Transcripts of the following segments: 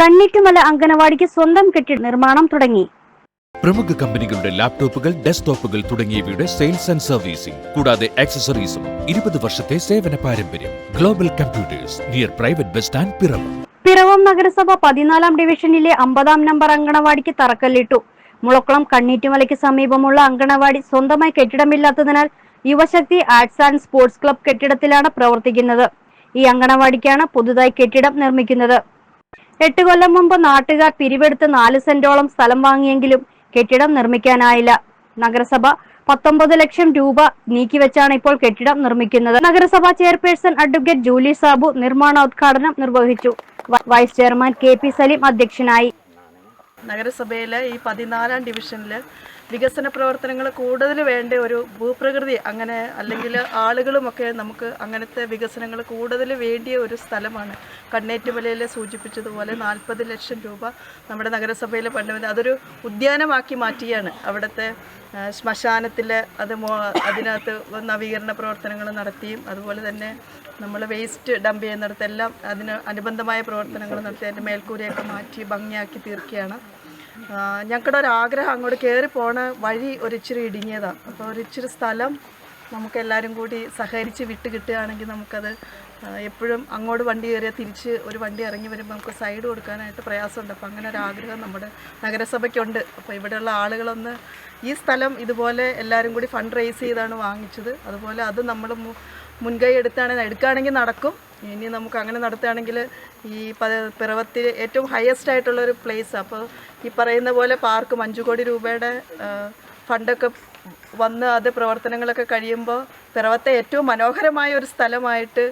കണ്ണിറ്റുമല അങ്കനവാടിക്ക് സ്വന്തം കെട്ടിട നിർമ്മാണം തുടങ്ങി. പ്രമുഖ കമ്പനികളുടെ ലാപ്ടോപ്പുകൾ ഡെസ്ക്ടോപ്പുകൾ തുടങ്ങിയവയുടെ സെയിൽസ് ആൻഡ് സർവീസിംഗ് കൂടാതെ ആക്സസറീസും ഇരുപത് വർഷത്തെ സേവന പാരമ്പര്യം. Global computers near private bus stand Piravam. Piravam നഗരസഭ പതിനാലാം ഡിവിഷനിലെ അമ്പതാം നമ്പർ അങ്കണവാടിക്ക് തറക്കല്ലിട്ടു. മുളക്കുളം കണ്ണീറ്റുമലയ്ക്ക് സമീപമുള്ള അങ്കണവാടി സ്വന്തമായി കെട്ടിടമില്ലാത്തതിനാൽ Yuvashakti arts and sports club കെട്ടിടത്തിലാണ് പ്രവർത്തിക്കുന്നത്. ഈ അങ്കണവാടിക്കാണ് പുതുതായി കെട്ടിടം നിർമ്മിക്കുന്നത്. എട്ട് കൊല്ലം മുമ്പ് നാട്ടുകാർ പിരിവെടുത്ത് നാല് സെന്റോളം സ്ഥലം വാങ്ങിയെങ്കിലും കെട്ടിടം നിർമ്മിക്കാനായില്ല. നഗരസഭ പത്തൊമ്പത് ലക്ഷം രൂപ നീക്കിവെച്ചാണ് ഇപ്പോൾ കെട്ടിടം നിർമ്മിക്കുന്നത്. നഗരസഭാ ചെയർപേഴ്സൺ അഡ്വക്കേറ്റ് ജൂലി സാബു നിർമ്മാണോദ്ഘാടനം നിർവഹിച്ചു. വൈസ് ചെയർമാൻ കെ സലീം അധ്യക്ഷനായി. നഗരസഭയിലെ ഈ പതിനാലാം ഡിവിഷനിൽ വികസന പ്രവർത്തനങ്ങൾ കൂടുതൽ വേണ്ട ഒരു ഭൂപ്രകൃതി അങ്ങനെ അല്ലെങ്കിൽ ആളുകളുമൊക്കെ നമുക്ക് അങ്ങനത്തെ വികസനങ്ങൾ കൂടുതൽ വേണ്ടിയ ഒരു സ്ഥലമാണ്. കണ്ണേറ്റുമലയിൽ സൂചിപ്പിച്ചതുപോലെ നാൽപ്പത് ലക്ഷം രൂപ നമ്മുടെ നഗരസഭയിൽ പണ്ട് അതൊരു ഉദ്യാനമാക്കി മാറ്റിയാണ്. അവിടുത്തെ ശ്മശാനത്തിൽ അത് അതിനകത്ത് നവീകരണ പ്രവർത്തനങ്ങൾ നടത്തിയും അതുപോലെ തന്നെ നമ്മൾ വേസ്റ്റ് ഡംപ് ചെയ്യുന്നിടത്തെല്ലാം അതിന് അനുബന്ധമായ പ്രവർത്തനങ്ങൾ നടത്തി അതിന്റെ മേൽക്കൂരയൊക്കെ മാറ്റി ഭംഗിയാക്കി തീർക്കുകയാണ്. ഞങ്ങളുടെ ഒരു ആഗ്രഹം അങ്ങോട്ട് കയറി പോണ വഴി ഒരിച്ചിരി ഇടുങ്ങിയതാണ് അപ്പോൾ ഒരിച്ചിരി സ്ഥലം നമുക്ക് എല്ലാവരും കൂടി സഹകരിച്ച് വിട്ട് കിട്ടുകയാണെങ്കിൽ നമുക്കത് എപ്പോഴും അങ്ങോട്ട് വണ്ടി കയറിയാൽ തിരിച്ച് ഒരു വണ്ടി ഇറങ്ങി വരുമ്പോൾ നമുക്ക് സൈഡ് കൊടുക്കാനായിട്ട് പ്രയാസമുണ്ട്. അപ്പോൾ അങ്ങനെ ഒരു ആഗ്രഹം നമ്മുടെ നഗരസഭയ്ക്കുണ്ട്. അപ്പോൾ ഇവിടെയുള്ള ആളുകളൊന്ന് ഈ സ്ഥലം ഇതുപോലെ എല്ലാവരും കൂടി ഫണ്ട് റേസ് ചെയ്താണ് വാങ്ങിച്ചത്. അതുപോലെ അത് നമ്മൾ മുൻകൈ എടുത്താണെങ്കിൽ എടുക്കുകയാണെങ്കിൽ നടക്കും. ഇനി നമുക്ക് അങ്ങനെ നടത്തുകയാണെങ്കിൽ ഈ പിറവത്തിൽ ഏറ്റവും ഹയസ്റ്റ് ആയിട്ടുള്ള ഒരു പ്ലേസ് അപ്പോൾ ഈ പറയുന്ന പോലെ പാർക്ക് അഞ്ചു കോടി രൂപയുടെ ഫണ്ടൊക്കെ വന്ന് അത് പ്രവർത്തനങ്ങളൊക്കെ കഴിയുമ്പോൾ പിറവത്തെ ഏറ്റവും മനോഹരമായ ഒരു സ്ഥലമായിട്ട്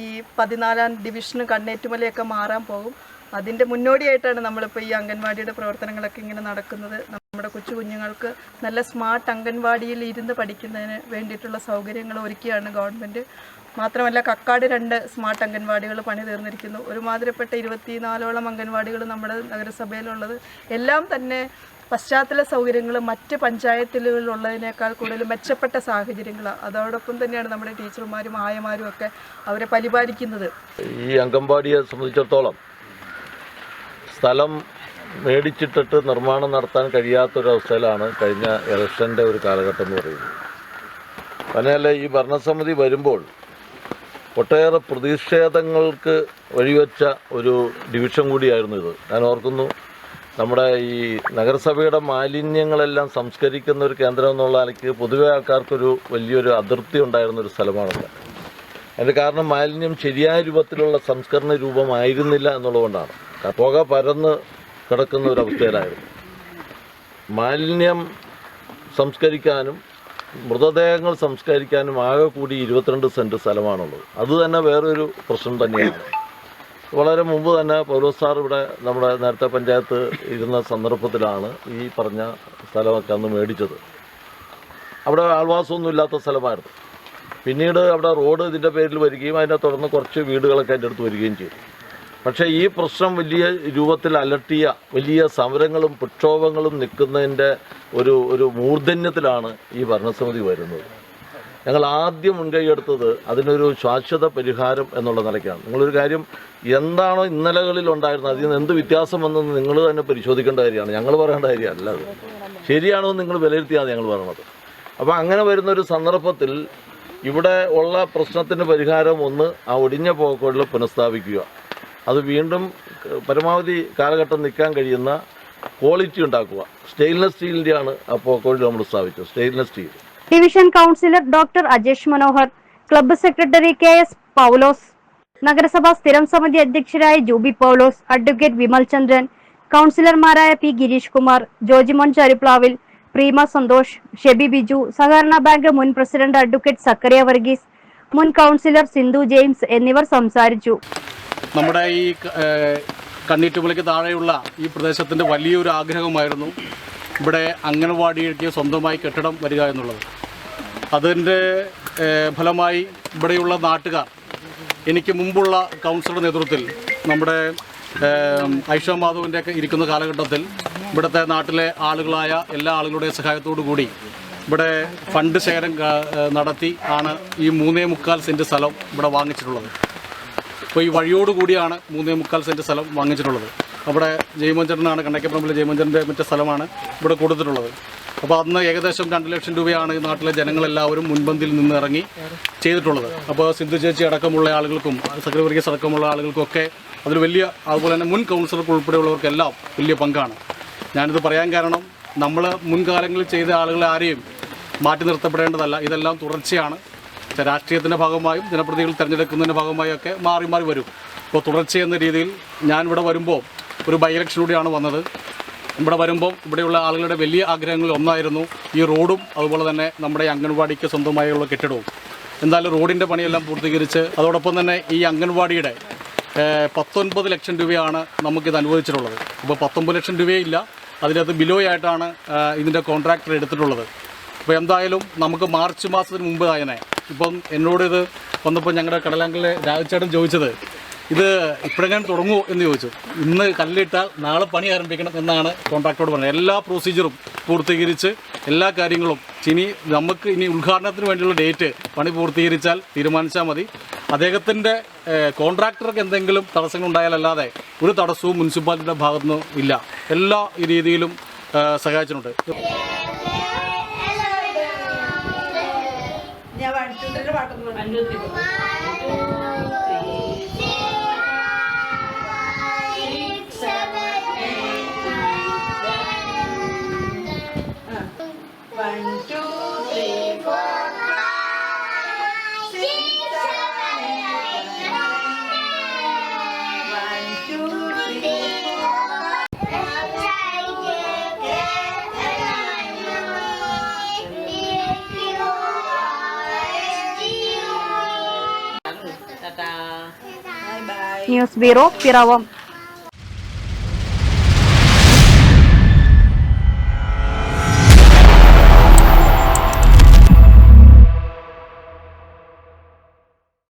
ഈ പതിനാലാം ഡിവിഷനും കണ്ണേറ്റുമലയൊക്കെ മാറാൻ പോകും. അതിന്റെ മുന്നോടിയായിട്ടാണ് നമ്മളിപ്പോൾ ഈ അംഗൻവാടിയുടെ പ്രവർത്തനങ്ങളൊക്കെ ഇങ്ങനെ നടക്കുന്നത്. നമ്മുടെ കൊച്ചു കുഞ്ഞുങ്ങൾക്ക് നല്ല സ്മാർട്ട് അംഗൻവാടിയിൽ ഇരുന്ന് പഠിക്കുന്നതിന് വേണ്ടിയിട്ടുള്ള സൗകര്യങ്ങൾ ഒരുക്കിയാണ് ഗവൺമെന്റ്. മാത്രമല്ല കക്കാട് രണ്ട് സ്മാർട്ട് അംഗൻവാടികൾ പണി തീർന്നിരിക്കുന്നു. ഒരുമാതിരിപ്പെട്ട ഇരുപത്തിനാലോളം അംഗൻവാടികൾ നമ്മുടെ നഗരസഭയിലുള്ളത്. എല്ലാം തന്നെ പശ്ചാത്തല സൗകര്യങ്ങൾ മറ്റ് പഞ്ചായത്തുകളിലുള്ളതിനേക്കാൾ കൂടുതൽ മെച്ചപ്പെട്ട സാഹചര്യങ്ങളാണ് അതോടൊപ്പം തന്നെയാണ് നമ്മുടെ ടീച്ചർമാരും ആയമാരും ഒക്കെ അവരെ പരിപാലിക്കുന്നത്. ഈ അംഗൻവാടിയെ സംബന്ധിച്ചിടത്തോളം സ്ഥലം മേടിച്ചിട്ടിട്ട് നിർമ്മാണം നടത്താൻ കഴിയാത്തൊരവസ്ഥയിലാണ് കഴിഞ്ഞ ഇലക്ഷന്റെ ഒരു കാലഘട്ടം എന്ന് പറയുന്നത്. അങ്ങനെയല്ല ഈ ഭരണസമിതി വരുമ്പോൾ ഒട്ടേറെ പ്രതിഷേധങ്ങൾക്ക് വഴിവെച്ച ഒരു ഡിവിഷൻ കൂടിയായിരുന്നു ഇത്. ഞാൻ ഓർക്കുന്നു നമ്മുടെ ഈ നഗരസഭയുടെ മാലിന്യങ്ങളെല്ലാം സംസ്കരിക്കുന്ന ഒരു കേന്ദ്രം എന്നുള്ള നിലയ്ക്ക് പൊതുവെ ആൾക്കാർക്കൊരു വലിയൊരു അതിർത്തി ഉണ്ടായിരുന്ന ഒരു സ്ഥലമാണത്. അതിന്റെ കാരണം മാലിന്യം ശരിയായ രൂപത്തിലുള്ള സംസ്കരണ രൂപമായിരുന്നില്ല എന്നുള്ളതുകൊണ്ടാണ്. പുക പരന്ന് കിടക്കുന്ന ഒരു അവസ്ഥയിലായിരുന്നു. മാലിന്യം സംസ്കരിക്കാനും മൃതദേഹങ്ങൾ സംസ്കരിക്കാനും ആകെ കൂടി ഇരുപത്തിരണ്ട് സെന്റ് സ്ഥലമാണുള്ളത്. അത് തന്നെ വേറൊരു പ്രശ്നം തന്നെയാണ്. വളരെ മുമ്പ് തന്നെ പൗലോസ് സാർ ഇവിടെ നമ്മുടെ നേരത്തെ പഞ്ചായത്ത് ഇരുന്ന സന്ദർഭത്തിലാണ് ഈ പറഞ്ഞ സ്ഥലമൊക്കെ അന്ന് മേടിച്ചത്. അവിടെ ആൾവാസമൊന്നും ഇല്ലാത്ത സ്ഥലമായിരുന്നു. പിന്നീട് അവിടെ റോഡ് ഇതിന്റെ പേരിൽ വരികയും അതിനെ തുടർന്ന് കുറച്ച് വീടുകളൊക്കെ അതിന്റെ അടുത്ത് വരികയും ചെയ്തു. പക്ഷേ ഈ പ്രശ്നം വലിയ രൂപത്തിൽ അലട്ടിയ വലിയ സമരങ്ങളും പ്രക്ഷോഭങ്ങളും നിൽക്കുന്നതിന്റെ ഒരു ഒരു മൂർധന്യത്തിലാണ് ഈ ഭരണസമിതി വരുന്നത്. ഞങ്ങൾ ആദ്യം മുൻകൈയെടുത്തത് അതിനൊരു ശാശ്വത പരിഹാരം എന്നുള്ള നിലയ്ക്കാണ്. നിങ്ങളൊരു കാര്യം എന്താണോ ഇന്നലകളിൽ ഉണ്ടായിരുന്നത് അതിൽ നിന്ന് എന്ത് വ്യത്യാസം വന്നെന്ന് നിങ്ങൾ തന്നെ പരിശോധിക്കേണ്ട കാര്യമാണ്. ഞങ്ങൾ പറയേണ്ട കാര്യമല്ല അത്. ശരിയാണോ നിങ്ങൾ വിലയിരുത്തിയാണ് ഞങ്ങൾ പറയണത്. അപ്പോൾ അങ്ങനെ വരുന്ന ഒരു സന്ദർഭത്തിൽ ഇവിടെ ഉള്ള പ്രശ്നത്തിന് പരിഹാരം ഒന്ന് ആ ഒടിഞ്ഞ പോക്കുകളിൽ പുനഃസ്ഥാപിക്കുക. അത് വീണ്ടും പരമാവധി കാലഘട്ടം നിൽക്കാൻ കഴിയുന്ന ക്വാളിറ്റി ഉണ്ടാക്കുക. സ്റ്റെയിൻലെസ് സ്റ്റീലിന്റെയാണ് ആ കോഴി നമ്മൾ സ്ഥാപിച്ചത്. Stainless steel. Division councillor doctor Ajesh Manohar club secretary K S Paulos നഗരസഭാ സ്ഥിരം സമിതി അധ്യക്ഷരായ ജൂബി പൗലോസ് അഡ്വക്കേറ്റ് വിമൽ ചന്ദ്രൻ കൗൺസിലർമാരായ പി ഗിരീഷ് കുമാർ ജോജിമോൻ ചരുപ്ലാവിൽ പ്രീമ സന്തോഷ് ഷെബി ബിജു സഹകരണ ബാങ്ക് മുൻ പ്രസിഡന്റ് അഡ്വക്കേറ്റ് സക്കറിയ വർഗീസ് മുൻ കൗൺസിലർ സിന്ധു ജെയിംസ് എന്നിവർ സംസാരിച്ചു. നമ്മുടെ ഈ കണ്ണീറ്റുമലയ്ക്ക് താഴെയുള്ള ഈ പ്രദേശത്തിന്റെ വലിയൊരു ആഗ്രഹമായിരുന്നു ഇവിടെ അംഗനവാടിക്ക് സ്വന്തമായി കെട്ടിടം വരിക എന്നുള്ളത്. അതിന്റെ ഫലമായി ഇവിടെയുള്ള നാട്ടുകാർ എനിക്ക് മുമ്പുള്ള കൗൺസിലറുടെ നേതൃത്വത്തിൽ നമ്മുടെ ഐഷാ ഐഷ മാധവന്റെ ഒക്കെ ഇരിക്കുന്ന കാലഘട്ടത്തിൽ ഇവിടുത്തെ നാട്ടിലെ ആളുകളായ എല്ലാ ആളുകളുടെയും സഹായത്തോടു കൂടി ഇവിടെ ഫണ്ട് ശേഖരം നടത്തി ആണ് ഈ മൂന്നേ മുക്കാൽ സെന്റ് സ്ഥലം ഇവിടെ വാങ്ങിച്ചിട്ടുള്ളത്. അപ്പോൾ ഈ വഴിയോട് കൂടിയാണ് മൂന്നേ മുക്കാൽ സെന്റ് സ്ഥലം വാങ്ങിച്ചിട്ടുള്ളത്. അവിടെ ജയമഞ്ചറിനാണ് കണ്ണക്കപ്പറമ്പിലെ ജയമഞ്ചറിന്റെ മറ്റേ സ്ഥലമാണ് ഇവിടെ കൊടുത്തിട്ടുള്ളത്. അപ്പോൾ അന്ന് ഏകദേശം രണ്ട് ലക്ഷം രൂപയാണ് ഈ നാട്ടിലെ ജനങ്ങളെല്ലാവരും മുൻപന്തിയിൽ നിന്ന് ഇറങ്ങി ചെയ്തിട്ടുള്ളത്. അപ്പോൾ സിന്ധു ചേച്ചി അടക്കമുള്ള ആളുകൾക്കും സെക്രട്ടറിസ് അടക്കമുള്ള ആളുകൾക്കൊക്കെ അതിൽ വലിയ അതുപോലെ തന്നെ മുൻ കൗൺസിലർക്ക് ഉൾപ്പെടെയുള്ളവർക്കെല്ലാം വലിയ പങ്കാണ്. ഞാനിത് പറയാൻ കാരണം നമ്മൾ മുൻകാലങ്ങളിൽ ചെയ്ത ആളുകളെ ആരെയും മാറ്റി നിർത്തപ്പെടേണ്ടതല്ല. ഇതെല്ലാം തുടർച്ചയാണ്. രാഷ്ട്രീയത്തിന്റെ ഭാഗമായും ജനപ്രതിനിധികൾ തിരഞ്ഞെടുക്കുന്നതിന്റെ ഭാഗമായും ഒക്കെ മാറി മാറി വരും. ഇപ്പോൾ തുടർച്ചയെന്ന രീതിയിൽ ഞാൻ ഇവിടെ വരുമ്പോൾ ഒരു ബൈ ഇലക്ഷനിലൂടെയാണ് വന്നത്. ഇവിടെ വരുമ്പോൾ ഇവിടെയുള്ള ആളുകളുടെ വലിയ ആഗ്രഹങ്ങളിൽ ഒന്നായിരുന്നു ഈ റോഡും അതുപോലെ തന്നെ നമ്മുടെ അംഗൻവാടിക്ക് സ്വന്തമായുള്ള കെട്ടിടവും. എന്തായാലും റോഡിന്റെ പണിയെല്ലാം പൂർത്തീകരിച്ച് അതോടൊപ്പം തന്നെ ഈ അംഗൻവാടിയുടെ പത്തൊൻപത് ലക്ഷം രൂപയാണ് നമുക്കിത് അനുവദിച്ചിട്ടുള്ളത്. അപ്പോൾ പത്തൊമ്പത് ലക്ഷം രൂപയില്ല അതിനകത്ത് ബിലോ ആയിട്ടാണ് ഇതിന്റെ കോൺട്രാക്ടർ എടുത്തിട്ടുള്ളത്. അപ്പോൾ എന്തായാലും നമുക്ക് മാർച്ച് മാസത്തിന് മുമ്പ് തന്നെ ഇപ്പം എന്നോട് ഇത് വന്നപ്പോൾ ഞങ്ങളുടെ കടലാങ്കലിലെ രാജചേട്ടൻ ചോദിച്ചത് ഇത് ഇപ്പോഴെങ്ങനെ തുടങ്ങുമോ എന്ന് ചോദിച്ചു. ഇന്ന് കല്ലിട്ടാൽ നാളെ പണി ആരംഭിക്കണം എന്നാണ് കോൺട്രാക്ടറോട് പറഞ്ഞത്. എല്ലാ പ്രൊസീജിയറും പൂർത്തീകരിച്ച് എല്ലാ കാര്യങ്ങളും ഇനി നമുക്ക് ഇനി ഉദ്ഘാടനത്തിന് വേണ്ടിയുള്ള ഡേറ്റ് പണി പൂർത്തീകരിച്ചാൽ തീരുമാനിച്ചാൽ മതി. അദ്ദേഹത്തിന്റെ കോൺട്രാക്ടർക്ക് എന്തെങ്കിലും തടസ്സങ്ങൾ ഉണ്ടായാലല്ലാതെ ഒരു തടസ്സവും മുനിസിപ്പാലിറ്റിയുടെ ഭാഗത്തുനിന്നും ഇല്ല. എല്ലാ രീതിയിലും സഹായിച്ചിട്ടുണ്ട്. అందరు పాట ന്യൂസ് ബ്യൂറോ പിറവം